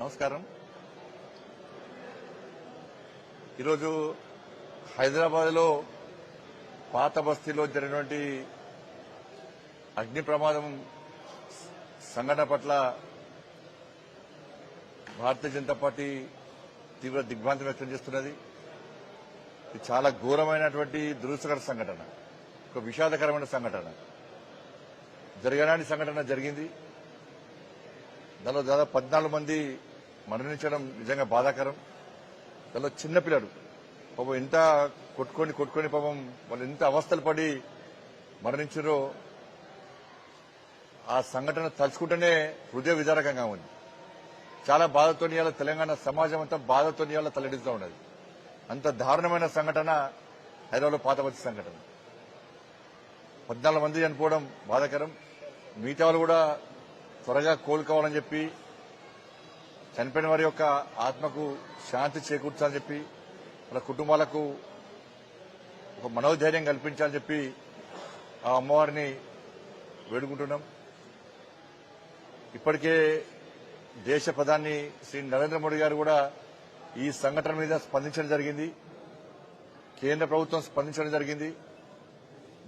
నమస్కారం. ఈరోజు హైదరాబాద్లో పాత బస్తీలో జరిగినటువంటి అగ్ని ప్రమాదం సంఘటన పట్ల భారతీయ జనతా పార్టీ తీవ్ర దిగ్భ్రాంతి వ్యక్తం చేస్తున్నది. ఇది చాలా ఘోరమైనటువంటి దురుసకర సంఘటన. ఒక విషాదకరమైన సంఘటన. జరగడానికి సంఘటన జరిగింది. దానిలో దాదాపు పద్నాలుగు మంది మరణించడం నిజంగా బాధాకరం. దానిలో చిన్నపిల్లడు పాపం ఎంత కొట్టుకొని కొట్టుకొని పాపం వాళ్ళు ఎంత అవస్థలు పడి మరణించారో ఆ సంఘటన తలుచుకుంటేనే హృదయ విదారకంగా ఉంది. చాలా బాధతో ఇవాళ తెలంగాణ సమాజం అంతా బాధతో ఇవాళ తలెడుతూ ఉన్నది. అంత దారుణమైన సంఘటన హైదరాబాద్ పాతపతి సంఘటన. పద్నాలుగు మంది చనిపోవడం బాధాకరం. మిగతా వాళ్ళు కూడా త్వరగా కోలుకోవాలని చెప్పి చనిపోయిన వారి యొక్క ఆత్మకు శాంతి చేకూర్చాలని చెప్పి వాళ్ళ కుటుంబాలకు ఒక మనోధైర్యం కల్పించాలని చెప్పి ఆ అమ్మవారిని వేడుకుంటున్నాం. ఇప్పటికే దేశ ప్రధాని శ్రీ నరేంద్ర మోడీ గారు కూడా ఈ సంఘటన మీద స్పందించడం జరిగింది. కేంద్ర ప్రభుత్వం స్పందించడం జరిగింది.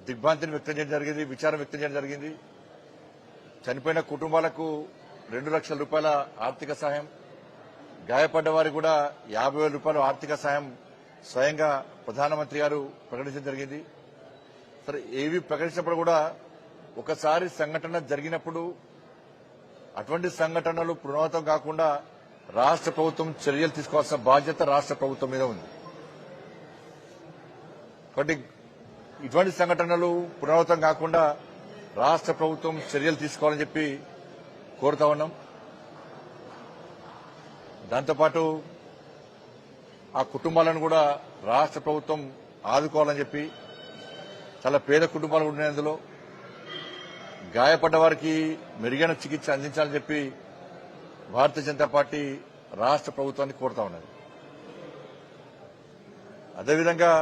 దిగ్భ్రాంతిని వ్యక్తం చేయడం జరిగింది విచారం వ్యక్తం చేయడం జరిగింది. చనిపోయిన కుటుంబాలకు రెండు లక్షల రూపాయల ఆర్థిక సాయం గాయపడ్డ వారికి కూడా యాభై వేల రూపాయల ఆర్థిక సాయం స్వయంగా ప్రధానమంత్రి గారు ప్రకటించడం జరిగింది. సరే ఏవి ప్రకటించినప్పుడు కూడా ఒకసారి సంఘటన జరిగినప్పుడు అటువంటి సంఘటనలు పునరావృతం కాకుండా రాష్ట్ర ప్రభుత్వం చర్యలు తీసుకోవాల్సిన బాధ్యత రాష్ట్ర ప్రభుత్వం మీద ఉంది. కాబట్టి ఇటువంటి సంఘటనలు పునరావృతం కాకుండా రాష్ట్ర ప్రభుత్వం చర్యలు తీసుకోవాలని చెప్పి కోరుతా ఉన్నాం దాంతోపాటు ఆ కుటుంబాలను కూడా రాష్ట్ర ప్రభుత్వం ఆదుకోవాలని చెప్పి చాలా పేద కుటుంబాలు ఉన్నాయి అందులో. గాయపడ్డ వారికి మెరుగైన చికిత్స అందించాలని చెప్పి భారతీయ జనతా పార్టీ రాష్ట్ర ప్రభుత్వాన్ని కోరుతా ఉన్నది. అదేవిధంగా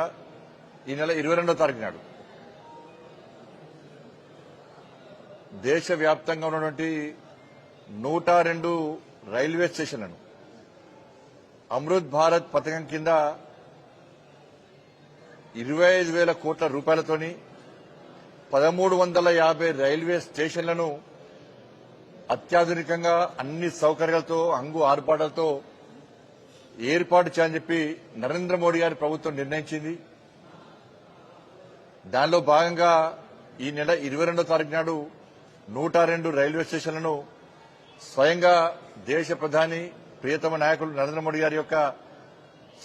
ఈ నెల ఇరవై రెండో తారీఖు నాడు దేశవ్యాప్తంగా ఉన్నటువంటి నూట రెండు రైల్వే స్టేషన్లను. అమృత్ భారత్ పథకం కింద ఇరవై ఐదు వేల కోట్ల రూపాయలతోని పదమూడు వందల యాభై రైల్వే స్టేషన్లను అత్యాధునికంగా అన్ని సౌకర్యాలతో అంగు ఆర్పాటలతో ఏర్పాటు చేయని చెప్పి నరేంద్ర మోడీ గారి ప్రభుత్వం నిర్ణయించింది. దానిలో భాగంగా ఈ నెల ఇరవై రెండో తారీఖు నాడు నూట రెండు రైల్వే స్టేషన్లను స్వయంగా దేశ ప్రధాని ప్రియతమ నాయకులు నరేంద్ర మోడీ గారి యొక్క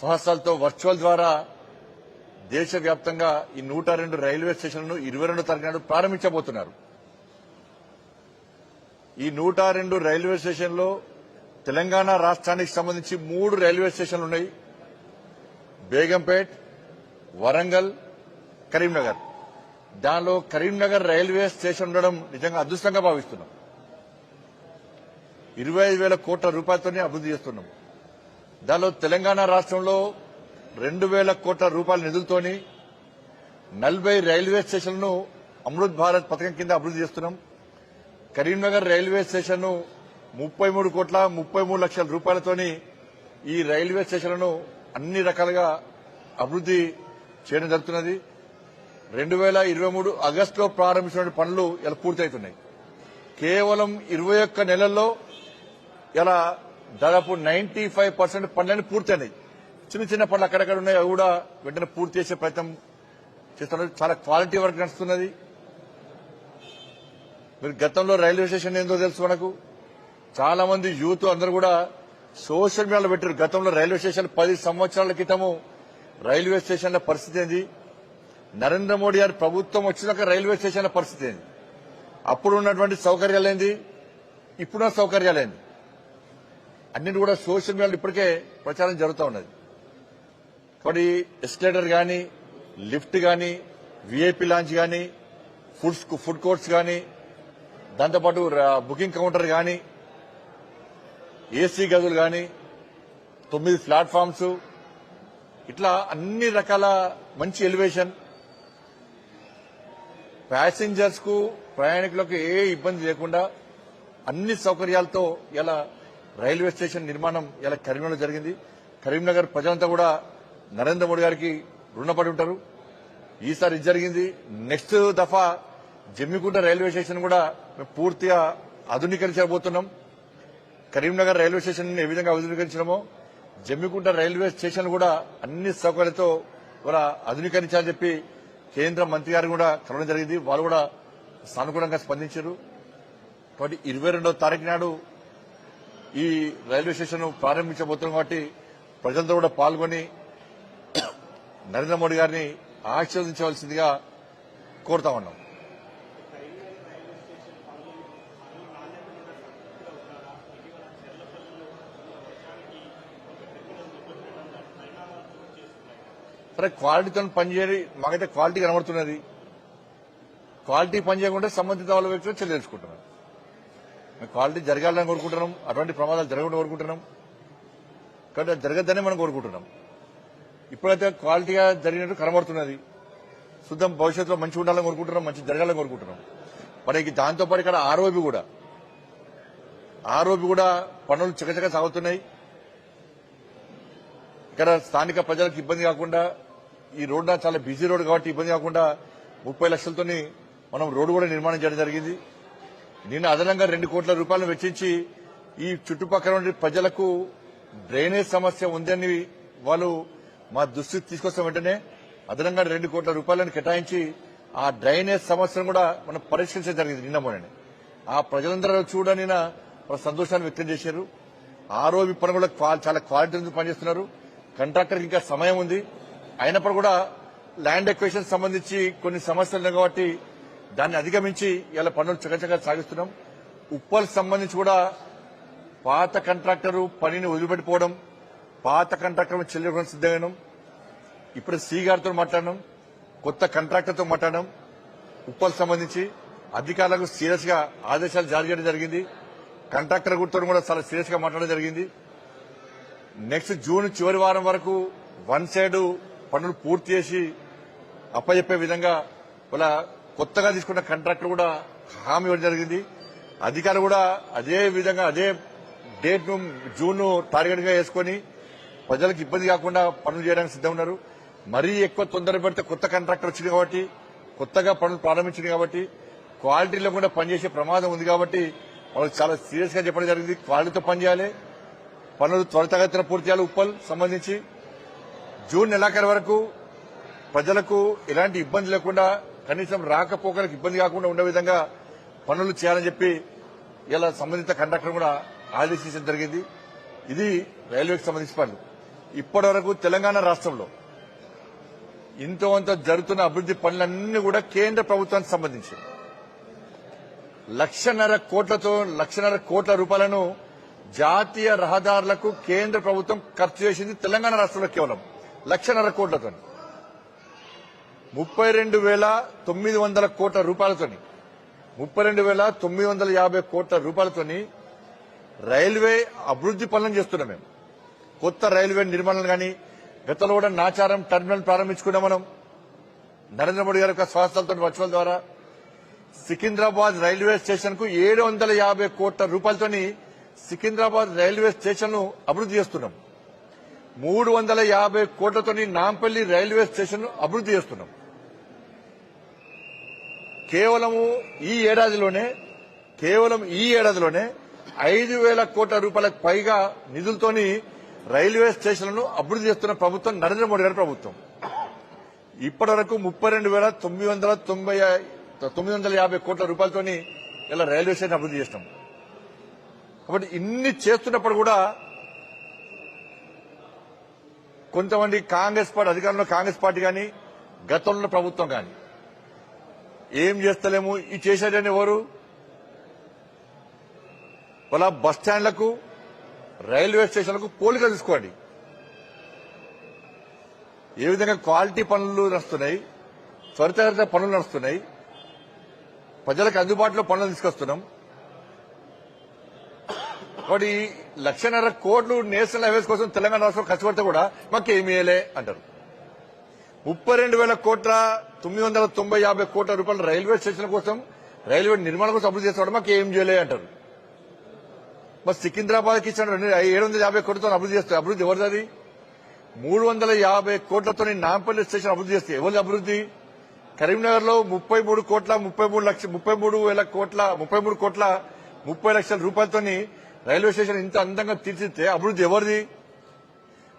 సహస్రాలతో వర్చువల్ ద్వారా దేశవ్యాప్తంగా ఈ నూట రెండు రైల్వే స్టేషన్లను ఇరవై రెండు తరగతి ప్రారంభించబోతున్నారు. ఈ నూట రెండు రైల్వే స్టేషన్లో తెలంగాణ రాష్ట్రానికి సంబంధించి మూడు రైల్వే స్టేషన్లు ఉన్నాయి. బేగంపేట్ వరంగల్ కరీంనగర్. దానిలో కరీంనగర్ రైల్వే స్టేషన్ ఉండడం నిజంగా అదృష్టంగా భావిస్తున్నాం. ఇరవై ఐదు వేల కోట్ల రూపాయలతోనే అభివృద్ధి చేస్తున్నాం. దానిలో తెలంగాణ రాష్ట్రంలో రెండు వేల కోట్ల రూపాయల నిధులతోని నలభై రైల్వే స్టేషన్లను అమృత్ భారత్ పథకం కింద అభివృద్ధి చేస్తున్నాం. కరీంనగర్ రైల్వే స్టేషన్ను ముప్పై మూడు కోట్ల ముప్పై మూడు లక్షల రూపాయలతోని ఈ రైల్వే స్టేషన్లను అన్ని రకాలుగా అభివృద్ధి చేయడం జరుగుతున్నది. రెండు వేల ఇరవై మూడు ఆగస్టులో ప్రారంభించిన పనులు ఇలా పూర్తవుతున్నాయి. కేవలం ఇరవై ఒక్క నెలల్లో ఇలా దాదాపు నైన్టీ ఫైవ్ పర్సెంట్ పనులన్నీ పూర్తయినాయి. చిన్న చిన్న పనులు అక్కడక్కడ ఉన్నాయి. అవి కూడా వెంటనే పూర్తి చేసే ప్రయత్నం చేస్తున్నారు. చాలా క్వాలిటీ వర్క్ నడుస్తున్నది. మీరు గతంలో రైల్వే స్టేషన్ ఏందో తెలుసు మనకు. చాలా మంది యూత్ అందరూ కూడా సోషల్ మీడియాలో పెట్టారు. గతంలో రైల్వే స్టేషన్ పది సంవత్సరాల క్రితము రైల్వే స్టేషన్ల పరిస్థితి ఏంది? నరేంద్ర మోడీ గారి ప్రభుత్వం వచ్చినాక రైల్వే స్టేషన్ల పరిస్థితి ఏంది? అప్పుడు ఉన్నటువంటి సౌకర్యాలు ఏంది? ఇప్పుడున్న సౌకర్యాలేంది అన్నిటి కూడా సోషల్ మీడియాలో ఇప్పటికే ప్రచారం జరుగుతూ ఉన్నది. కాబట్టి ఎస్కలేటర్ కానీ లిఫ్ట్ కానీ విఐపి లాంచ్ కానీ ఫుడ్ ఫుడ్ కోర్ట్స్ కానీ దాంతోపాటు బుకింగ్ కౌంటర్ కానీ ఏసీ గదులు కానీ తొమ్మిది ప్లాట్ఫామ్స్ ఇట్లా అన్ని రకాల మంచి ఎలివేషన్. ప్యాసింజర్స్కు ప్రయాణికులకు ఏ ఇబ్బంది లేకుండా అన్ని సౌకర్యాలతో ఇలా రైల్వే స్టేషన్ నిర్మాణం ఇలా కరీంనగర్లో జరిగింది. కరీంనగర్ ప్రజలంతా కూడా నరేంద్ర మోడీ గారికి రుణపడి ఉంటారు. ఈసారి ఇది జరిగింది. నెక్స్ట్ దఫా జమ్మికుంట రైల్వే స్టేషన్ కూడా మేము పూర్తిగా ఆధునీకరించబోతున్నాం. కరీంనగర్ రైల్వే స్టేషన్ ఏ విధంగా ఆధునీకరించడమో జమ్మికుంట రైల్వే స్టేషన్ కూడా అన్ని సౌకర్యాలతో కూడా ఆధునీకరించాలని చెప్పి కేంద్ర మంత్రి గారు కూడా కలవడం జరిగింది. వాళ్ళు కూడా సానుకూలంగా స్పందించారు. కాబట్టి ఇరవై రెండవ తారీఖు నాడు ఈ రైల్వే స్టేషన్ ప్రారంభించబోతున్నాం కాబట్టి ప్రజలతో కూడా పాల్గొని నరేంద్ర మోడీ గారిని ఆశీర్వదించవలసిందిగా కోరుతా ఉన్నాం. సరే క్వాలిటీతో పనిచేయాలి మాకైతే క్వాలిటీ కనబడుతున్నది. క్వాలిటీ పని చేయకుండా సంబంధిత వాళ్ళ వ్యక్తులు చెల్లించుకుంటున్నారు మేము క్వాలిటీ జరగాలని కోరుకుంటున్నాం. అటువంటి ప్రమాదాలు జరగకుండా కోరుకుంటున్నాం. కాబట్టి జరగద్దని మనం కోరుకుంటున్నాం. ఇప్పుడైతే క్వాలిటీగా జరిగినట్టు కనబడుతున్నది. శుద్ధం భవిష్యత్తులో మంచి ఉండాలని కోరుకుంటున్నాం మంచి జరగాలని కోరుకుంటున్నాం. మనకి దాంతోపాటు ఇక్కడ ఆరోపి కూడా. ఆరోపి కూడా పనులు చకచక సాగుతున్నాయి. ఇక్కడ స్థానిక ప్రజలకు ఇబ్బంది కాకుండా ఈ రోడ్డు చాలా బిజీ రోడ్డు కాబట్టి ఇబ్బంది కాకుండా ముప్పై లక్షలతోని మనం రోడ్డు కూడా నిర్మాణం చేయడం జరిగింది. నిన్న అదనంగా రెండు కోట్ల రూపాయలు వెచ్చించి ఈ చుట్టుపక్కల ఉండే ప్రజలకు డ్రైనేజ్ సమస్య ఉందని వాళ్ళు మా దృష్టికి తీసుకొస్తాం వెంటనే అదనంగా రెండు కోట్ల రూపాయలను కేటాయించి ఆ డ్రైనేజ్ సమస్యను కూడా మనం పరిష్కరించడం జరిగింది నిన్న మొన్న ఆ ప్రజలందరూ చూడని సంతోషాన్ని వ్యక్తం చేశారు. ఆరోగ్య పనులు కూడా చాలా క్వాలిటీ పనిచేస్తున్నారు. కంట్రాక్టర్ ఇంకా సమయం ఉంది. అయినప్పుడు కూడా ల్యాండ్ ఎక్వేషన్ సంబంధించి కొన్ని సమస్యలు ఉన్నాయి కాబట్టి దాన్ని అధిగమించి ఇలా పనులు చకచక సాగిస్తున్నాం. ఉప్పల్ సంబంధించి కూడా పాత కాంట్రాక్టర్ పనిని వదిలిపెట్టిపోవడం పాత కాంట్రాక్టర్ చెల్లించడం సిద్ధమైన ఇప్పుడు సి గారితో మాట్లాడడం కొత్త కాంట్రాక్టర్తో మాట్లాడడం ఉప్పలకు సంబంధించి అధికారులకు సీరియస్గా ఆదేశాలు జారీ చేయడం జరిగింది. కాంట్రాక్టర్ గుర్తును కూడా చాలా సీరియస్గా మాట్లాడడం జరిగింది. నెక్స్ట్ జూన్ చివరి వారం వరకు వన్ సైడ్ పనులు పూర్తి చేసి అప్పచెప్పే విధంగా ఇలా కొత్తగా తీసుకున్న కాంట్రాక్టర్ కూడా హామీ ఇవ్వడం జరిగింది. అధికారులు కూడా అదే విధంగా అదే డేట్ను జూన్ టార్గెట్గా వేసుకొని ప్రజలకు ఇబ్బంది కాకుండా పనులు చేయడానికి సిద్ధం ఉన్నారు. మరీ ఎక్కువ తొందర పెడితే కొత్త కాంట్రాక్టర్ వచ్చింది కాబట్టి కొత్తగా పనులు ప్రారంభించింది కాబట్టి క్వాలిటీలో కూడా పనిచేసే ప్రమాదం ఉంది కాబట్టి వాళ్ళకి చాలా సీరియస్గా చెప్పడం జరిగింది. క్వాలిటీతో పనిచేయాలి పనులు త్వరితగతిన పూర్తి చేయాలి ఉప్పల్ సంబంధించి. జూన్ నెలాఖరు వరకు ప్రజలకు ఎలాంటి ఇబ్బంది లేకుండా కనీసం రాకపోకలకు ఇబ్బంది కాకుండా ఉండే విధంగా పనులు చేయాలని చెప్పి ఇలా సంబంధిత కండక్టర్ కూడా ఆదేశించడం జరిగింది. ఇది రైల్వేకి సంబంధించిన పనులు. ఇప్పటి వరకు తెలంగాణ రాష్ట్రంలో ఇంతో అంత జరుగుతున్న అభివృద్ది పనులన్నీ కూడా కేంద్ర ప్రభుత్వానికి సంబంధించి లక్షన్నర కోట్లతో లక్షన్నర కోట్ల రూపాయలను జాతీయ రహదారులకు కేంద్ర ప్రభుత్వం ఖర్చు చేసింది తెలంగాణ రాష్ట్రంలో కేవలం లక్షన్నర కోట్లతో ముప్పై రెండు వేల తొమ్మిది వందల కోట్ల రూపాయలతోని ముప్పై రెండు వేల తొమ్మిది వందల యాభై కోట్ల రూపాయలతోని రైల్వే అభివృద్ది పనులను చేస్తున్నాం మేము. కొత్త రైల్వే నిర్మాణాలు కానీ గతంలో కూడా నాచారం టర్మినల్ ప్రారంభించుకున్నాం మనం. నరేంద్ర మోడీ గారి యొక్క స్వాస్థలతో వర్చువల్ ద్వారా సికింద్రాబాద్ రైల్వే స్టేషన్కు ఏడు వందల యాభై కోట్ల రూపాయలతోని సికింద్రాబాద్ రైల్వే స్టేషన్ను అభివృద్ది చేస్తున్నాం. మూడు వందల యాభై కోట్లతోని నాంపల్లి రైల్వే స్టేషన్ను అభివృద్ది చేస్తున్నాం. కేవలము ఈ ఏడాదిలోనే కేవలం ఈ ఏడాదిలోనే ఐదు వేల కోట్ల రూపాయలకు పైగా నిధులతోని రైల్వే స్టేషన్లను అభివృద్ది చేస్తున్న ప్రభుత్వం నరేంద్ర మోడీ గారి ప్రభుత్వం. ఇప్పటి వరకు ముప్పై రెండు వేల తొమ్మిది వందల తొంభై తొమ్మిది వందల యాభై కోట్ల రూపాయలతోని ఇలా రైల్వే స్టేషన్ అభివృద్ధి చేస్తాం. కాబట్టి ఇన్ని చేస్తున్నప్పుడు కూడా కొంతమంది కాంగ్రెస్ పార్టీ అధికారంలో కాంగ్రెస్ పార్టీ కానీ గతంలో ప్రభుత్వం కానీ ఏం చేస్తలేము? ఈ చేసేటని ఎవరు? వాళ్ళ బస్ స్టాండ్లకు రైల్వే స్టేషన్లకు పోలిక తీసుకోండి. ఏ విధంగా క్వాలిటీ పనులు నడుస్తున్నాయి? త్వరితగత పనులు నడుస్తున్నాయి. ప్రజలకు అందుబాటులో పనులు తీసుకొస్తున్నాం. కాబట్టి లక్షన్నర కోట్లు నేషనల్ హైవేస్ కోసం తెలంగాణ రాష్ట్రం ఖర్చు పెడితే కూడా మాకు ఏమీ అంటారు. ముప్పై రెండు వేల కోట్ల తొమ్మిది వందల తొంభై యాభై కోట్ల రూపాయల రైల్వే స్టేషన్ కోసం రైల్వే నిర్మాణం కోసం అభివృద్ధి చేస్తాడు మాకు ఏం చేయలే అంటారు. మరి సికింద్రాబాద్కి ఇచ్చిన ఏడు వందల యాభై కోట్లతో అభివృద్ధి చేస్తారు అభివృద్ధి ఎవరిది మూడు వందల యాభై కోట్లతో నాంపల్లి స్టేషన్ అభివృద్ధి చేస్తే ఎవరిది అభివృద్ధి? కరీంనగర్లో ముప్పై మూడు కోట్ల ముప్పై మూడు లక్ష ముప్పై మూడు వేల కోట్ల ముప్పై మూడు కోట్ల ముప్పై లక్షల రూపాయలతోని రైల్వే స్టేషన్ ఇంత అందంగా తీర్చిదిద్దే అభివృద్ధి ఎవరిది?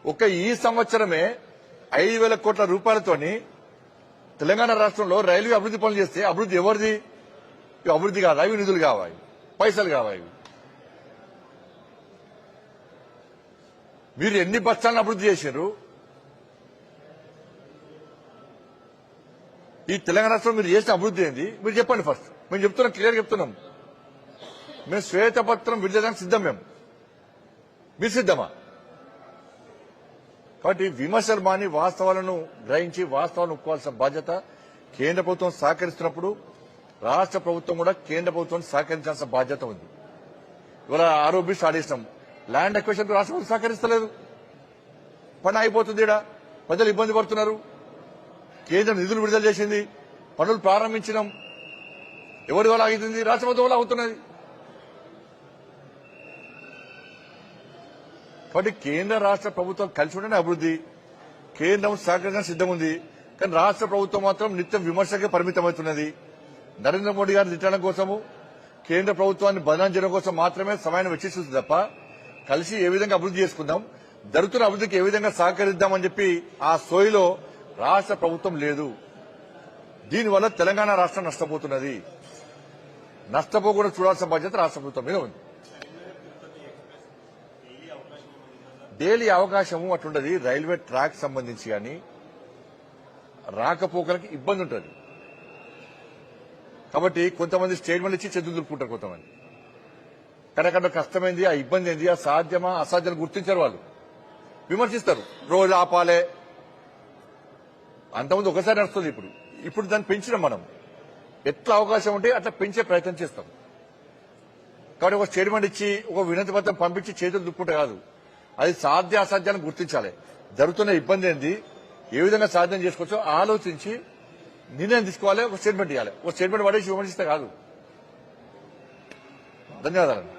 ఒక ఈ సంవత్సరమే ఐదు వేల కోట్ల రూపాయలతోని తెలంగాణ రాష్ట్రంలో రైల్వే అభివృద్ధి పనులు చేస్తే అభివృద్ధి ఎవరిది? అభివృద్ధి కావాలి అవి నిధులు కావాలి పైసలు కావాలి మీరు ఎన్ని బస్టాలను అభివృద్ధి చేశారు? ఈ తెలంగాణ రాష్ట్రంలో మీరు చేసిన అభివృద్ధి ఏంది? మీరు చెప్పండి ఫస్ట్. మేము చెప్తున్నాం క్లియర్ చెప్తున్నాం. మేము శ్వేతపత్రం విడుదల సిద్ధం మేము. మీరు సిద్ధమా? కాబట్టి విమర్శలు మాని వాస్తవాలను గ్రహించి వాస్తవాలను ఒప్పుకోవాల్సిన బాధ్యత కేంద్ర ప్రభుత్వం సహకరిస్తున్నప్పుడు రాష్ట్ర ప్రభుత్వం కూడా కేంద్ర ప్రభుత్వం సహకరించాల్సిన బాధ్యత ఉంది. ఇవాళ ఆరోపి స్టార్ట్ ల్యాండ్ అక్వేషన్ రాష్ట్ర ప్రభుత్వం సహకరిస్తలేదు. పని అయిపోతుంది ఈడ. ప్రజలు ఇబ్బంది పడుతున్నారు. కేంద్రం నిధులు విడుదల చేసింది. పనులు ప్రారంభించినాం. ఎవరి వల్ల అవుతుంది రాష్ట్ర ప్రభుత్వం వల్ల అవుతున్నది. కాబట్టి కేంద్ర రాష్ట్ర ప్రభుత్వం కలిసి ఉంటేనే అభివృద్ధి. కేంద్రం సహకారంగా సిద్ధం ఉంది కానీ రాష్ట్ర ప్రభుత్వం మాత్రం నిత్యం విమర్శకే పరిమితమవుతున్నది. నరేంద్ర మోడీ గారిని తిట్టడం కోసము కేంద్ర ప్రభుత్వాన్ని బదనాం చేయడం కోసం మాత్రమే సమయాన్ని వెచ్చిస్తుంది తప్ప కలిసి ఏ విధంగా అభివృద్ధి చేసుకుందాం జరుగుతున్న అభివృద్ధికి ఏ విధంగా సహకరిద్దామని చెప్పి ఆ సోయిలో రాష్ట్ర ప్రభుత్వం లేదు. దీనివల్ల తెలంగాణ రాష్ట్రం నష్టపోతున్నది. నష్టపోకుండా చూడాల్సిన బాధ్యత రాష్ట్ర ప్రభుత్వం మీద ఉంది. డైలీ అవకాశము అటుండదు రైల్వే ట్రాక్ సంబంధించి కానీ రాకపోకలకి ఇబ్బంది ఉంటుంది. కాబట్టి కొంతమంది స్టేట్మెంట్ ఇచ్చి చేతులు దులుపుకుంటారు కొంతమంది. కానీ అక్కడ కష్టమైంది ఆ ఇబ్బంది ఏంది ఆ సాధ్యమా అసాధ్యాలు గుర్తించారు వాళ్ళు. విమర్శిస్తారు రోజు ఆపాలే. అంతకుముందు ఒకసారి నడుస్తుంది ఇప్పుడు. ఇప్పుడు దాన్ని పెంచినాం మనం. ఎట్లా అవకాశం ఉంటే అట్లా పెంచే ప్రయత్నం చేస్తాం. కాబట్టి ఒక స్టేట్మెంట్ ఇచ్చి ఒక వినతి పత్రం పంపించి చేతులు దుక్కుంటే కాదు. అది సాధ్యాసాధ్యాన్ని గుర్తించాలి. జరుగుతున్న ఇబ్బంది ఏంది? ఏ విధంగా సాధ్యం చేసుకోవచ్చో ఆలోచించి నిర్ణయం తీసుకోవాలి ఒక స్టేట్మెంట్ ఇవ్వాలి. ఒక స్టేట్మెంట్ పడేసి విమర్శిస్తే కాదు. ధన్యవాదాలు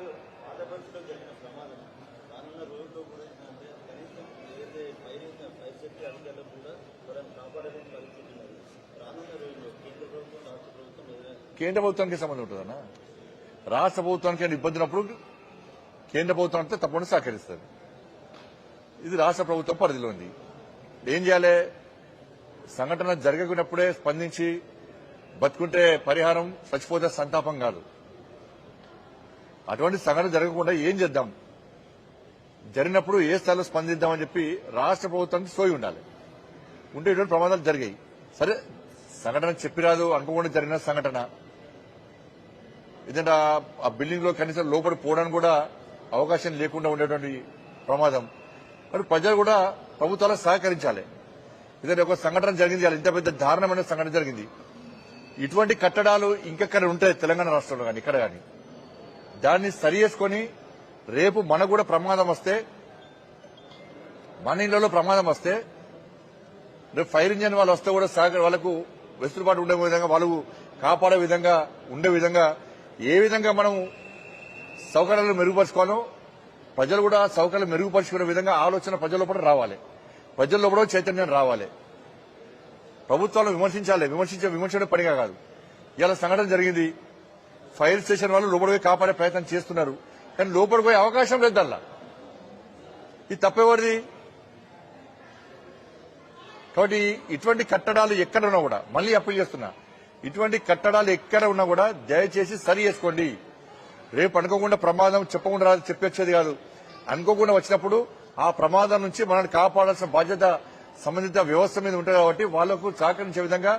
కేంద్ర ప్రభుత్వానికి సంబంధం ఉంటుందన్నా? రాష్ట్ర ప్రభుత్వానికి ఏమైనా ఇబ్బంది ఉన్నప్పుడు కేంద్ర ప్రభుత్వం అంటే తప్పకుండా సహకరిస్తుంది. ఇది రాష్ట్ర ప్రభుత్వం పరిధిలో ఉంది ఏం చేయాలి? సంఘటన జరగకున్నప్పుడే స్పందించి బతుకుంటే పరిహారం చచ్చిపోతే సంతాపం కాదు. అటువంటి సంఘటన జరగకుండా ఏం చేద్దాం? జరిగినప్పుడు ఏ స్థాయిలో స్పందిద్దామని చెప్పి రాష్ట్ర ప్రభుత్వానికి సోయి ఉండాలి. ఉంటే ఇటువంటి ప్రమాదాలు జరిగాయి. సరే సంఘటన చెప్పిరాదు అనుకోకుండా జరిగిన సంఘటన. ఎందుకంటే ఆ- ఆ బిల్డింగ్లో కనీసం లోపల పోవడానికి కూడా అవకాశం లేకుండా ఉండేటువంటి ప్రమాదం. మరి ప్రజలు కూడా ప్రభుత్వాలకు సహకరించాలి. ఇదే ఒక సంఘటన జరిగింది ఇంత పెద్ద దారుణమైన సంఘటన జరిగింది. ఇటువంటి కట్టడాలు ఇంకెక్కడ ఉంటాయి తెలంగాణ రాష్ట్రంలో కానీ ఇక్కడ కానీ. దాన్ని సరి చేసుకొని రేపు మనకు కూడా ప్రమాదం వస్తే మన ఇళ్ళలో ప్రమాదం వస్తే రేపు ఫైర్ ఇంజన్ వాళ్ళు వస్తే కూడా సహకరి వాళ్ళకు వెసులుబాటు ఉండే విధంగా వాళ్ళు కాపాడే విధంగా ఉండే విధంగా ఏ విధంగా మనం సౌకర్యాలు మెరుగుపరుచుకోవాలో ప్రజలు కూడా సౌకర్యాలు మెరుగుపరుచుకునే విధంగా ఆలోచన ప్రజల లోపల రావాలి. ప్రజల లోపల చైతన్యం రావాలి. ప్రభుత్వాలను విమర్శించాలి. విమర్శించే విమర్శనే పనిగా కాదు. ఇలా సంఘటన జరిగింది. ఫైర్ స్టేషన్ వాళ్ళు లోపల పోయి కాపాడే ప్రయత్నం చేస్తున్నారు. కానీ లోపల పోయే అవకాశం లేదు ఇది తప్పెవరిది కాబట్టి ఇటువంటి కట్టడాలు ఎక్కడ ఉన్నా కూడా మళ్ళీ అప్పీల్ చేస్తున్నా ఇటువంటి కట్టడాలు ఎక్కడ ఉన్నా కూడా దయచేసి సరి చేసుకోండి. రేపు అనుకోకుండా ప్రమాదం చెప్పకుండా రాదు చెప్పొచ్చేది కాదు. అనుకోకుండా వచ్చినప్పుడు ఆ ప్రమాదం నుంచి మనల్ని కాపాడాల్సిన బాధ్యత సంబంధిత వ్యవస్థ మీద ఉంటుంది కాబట్టి వాళ్ళకు సహకరించే విధంగా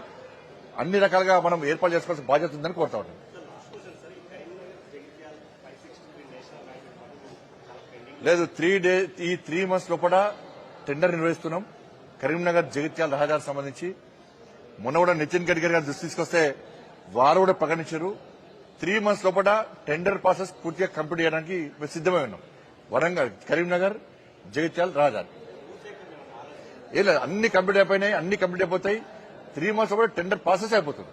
అన్ని రకాలుగా మనం ఏర్పాటు చేసుకోవాల్సిన బాధ్యత ఉందని కోరుతా ఉంటాం లేదు త్రీ డే ఈ త్రీ మంత్స్ లోపల టెండర్ నిర్వహిస్తున్నాం. కరీంనగర్ జగిత్యాల రహదారికి సంబంధించి. మొన్న కూడా నితిన్ గడ్కరీ గారు దృష్టి తీసుకొస్తే వారు కూడా ప్రకటించారు. త్రీ మంత్స్ లోపల టెండర్ ప్రాసెస్ పూర్తిగా కంప్లీట్ చేయడానికి మేము ఉన్నాం. వరంగల్ కరీంనగర్ జగిత్యాల రహదారి ఏ లేదు అన్ని కంప్లీట్ అయిపోయినాయి అన్ని కంప్లీట్ అయిపోతాయి. త్రీ మంత్స్ లోపల టెండర్ ప్రాసెస్ అయిపోతుంది.